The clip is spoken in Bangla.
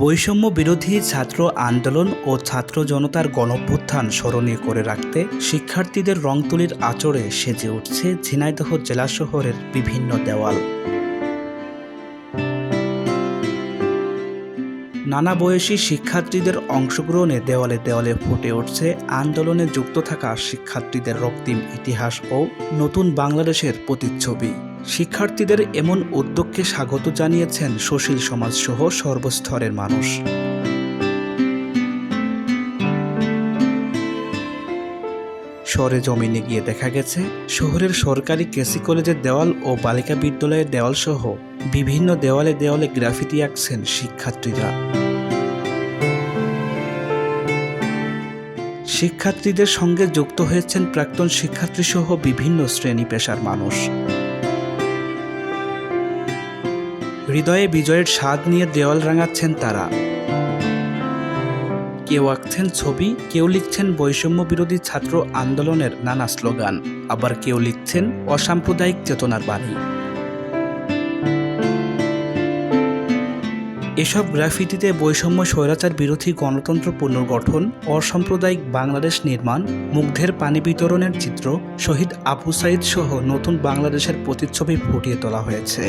বৈষম্য বিরোধী ছাত্র আন্দোলন ও ছাত্র জনতার গণভ্যুত্থান স্মরণীয় করে রাখতে শিক্ষার্থীদের রংতুলির আচরে সেজে উঠছে ঝিনাইদহ জেলা শহরের বিভিন্ন দেওয়াল। নানা বয়সী শিক্ষার্থীদের অংশগ্রহণে দেওয়ালে দেওয়ালে ফুটে উঠছে আন্দোলনে যুক্ত থাকা শিক্ষার্থীদের রক্তিম ইতিহাস ও নতুন বাংলাদেশের প্রতিচ্ছবি। শিক্ষার্থীদের এমন উদ্যোগকে স্বাগত জানিয়েছেন সুশীল সমাজসহ সর্বস্তরের মানুষ। সরে জমিনে গিয়ে দেখা গেছে, শহরের সরকারি কেসি কলেজের দেওয়াল ও বালিকা বিদ্যালয়ের দেওয়াল সহ বিভিন্ন দেওয়ালে দেওয়ালে গ্রাফিতি আঁকছেন শিক্ষার্থীরা। শিক্ষার্থীদের সঙ্গে যুক্ত হয়েছেন প্রাক্তন শিক্ষার্থী সহ বিভিন্ন শ্রেণি পেশার মানুষ। হৃদয়ে বিজয়ের স্বাদ নিয়ে দেওয়াল রাঙাচ্ছেন তারা। কেউ আঁকছেন ছবি, কেউ লিখছেন বৈষম্য বিরোধী ছাত্র আন্দোলনের নানা স্লোগান, আবার কেউ লিখছেন অসাম্প্রদায়িক চেতনার বাণী। এসব গ্রাফিতিতে বৈষম্য স্বৈরাচার বিরোধী গণতন্ত্র পুনর্গঠন, অসাম্প্রদায়িক বাংলাদেশ নির্মাণ, মুগ্ধের পানি বিতরণের চিত্র শহীদ আবু সাইদ সহ নতুন বাংলাদেশের প্রতিচ্ছবি ফুটিয়ে তোলা হয়েছে।